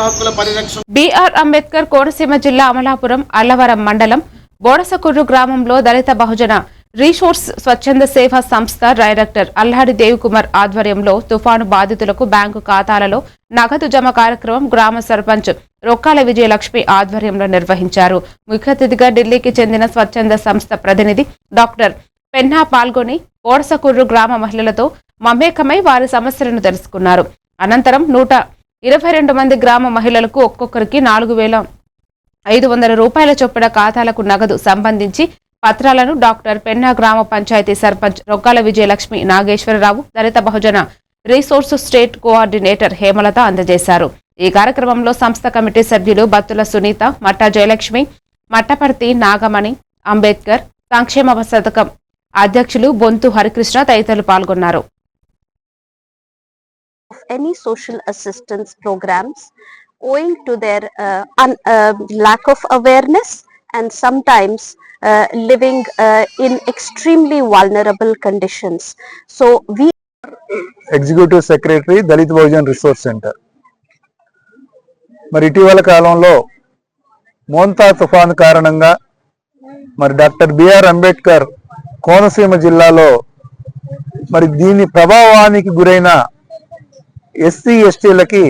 BR BR Ambedkar Konaseema జిల్లా అమలాపురం అల్లవరం మండలం బోడసకుర్రు గ్రామంలో దళిత బహుజన రీసోర్స్ స్వచ్ఛంద సేవా సంస్థ డైరెక్టర్ అల్లాడి దేవికుమార్ ఆధ్వర్యంలో తుఫాను బాధితులకు బ్యాంకు ఖాతాలలో నగదు జమ కార్యక్రమం గ్రామ సర్పంచ్ రొక్కాల విజయలక్ష్మి ఆధ్వర్యంలో నిర్వహించారు. ముఖ్య అతిథిగా ఢిల్లీకి చెందిన స్వచ్ఛంద సంస్థ ప్రతినిధి డాక్టర్ పెన్నా పాల్గొని బోడసకుర్రు గ్రామ మహిళలతో మమేకమై వారి సమస్యలను తెలుసుకున్నారు. అనంతరం నూట ఇరవై రెండు మంది గ్రామ మహిళలకు ఒక్కొక్కరికి నాలుగు వేల ఐదు వందల రూపాయల చొప్పున ఖాతాలకు నగదు సంబంధించి పత్రాలను డాక్టర్ పెన్నా గ్రామ panchayat sarpanch Roggala Vijayalakshmi Nageswara Rao Dalit Bahujan resource state coordinator Hemalatha అందజేశారు. ఈ కార్యక్రమంలో సంస్థ కమిటీ సభ్యులు బత్తుల సునీత మట్టా జయలక్ష్మి మట్టపర్తి నాగమణి అంబేద్కర్ సంక్షేమ పథకం అధ్యక్షులు బొంతు హరికృష్ణ తదితరులు పాల్గొన్నారు. Any social assistance programs owing to their uh, un, uh, lack of awareness and sometimes uh, living uh, in extremely vulnerable conditions. So we executive secretary Dalit Bahujan resource centre మరి ఇటీవల కాలంలో మోంతా తుఫాన్ కారణంగా మరి డాక్టర్ బిఆర్ అంబేద్కర్ కోనసీమ జిల్లాలో మరి దీని ప్రభావానికి గురైన ఎస్సీ ఎస్టీలకి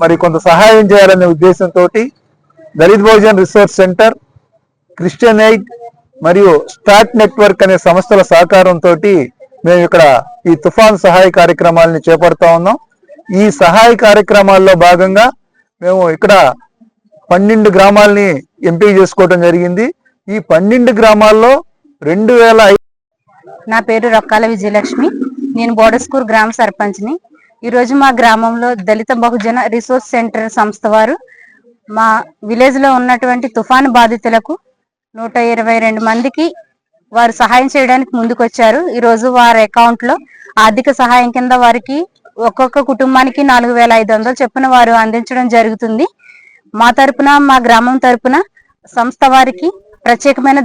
మరి కొంత సహాయం చేయాలనే ఉద్దేశంతో Dalit Bhojan resource centre Christian aid మరియు స్టాట్ నెట్వర్క్ అనే సంస్థల సహకారంతో మేము ఇక్కడ ఈ తుఫాన్ సహాయ కార్యక్రమాలని చేపడతా ఉన్నాం. ఈ సహాయ కార్యక్రమాల్లో భాగంగా మేము ఇక్కడ పన్నెండు గ్రామాలని ఎంపిక చేసుకోవడం జరిగింది. ఈ పన్నెండు గ్రామాల్లో రెండు వేల నా పేరు రొక్కాల విజయలక్ష్మి. నేను బోడస్కూర్ గ్రామ సర్పంచ్ని. ఈరోజు మా గ్రామంలో దళిత బహుజన రిసోర్స్ సెంటర్ సంస్థ వారు మా విలేజ్లో ఉన్నటువంటి తుఫాను బాధితులకు నూట ఇరవై రెండు మందికి వారు సహాయం చేయడానికి ముందుకొచ్చారు. ఈరోజు వారి అకౌంట్లో ఆర్థిక సహాయం కింద వారికి ఒక్కొక్క కుటుంబానికి నాలుగు వేల ఐదు వందలు చొప్పున వారు అందించడం జరుగుతుంది. మా తరపున మా గ్రామం తరపున సంస్థ వారికి ప్రత్యేకమైన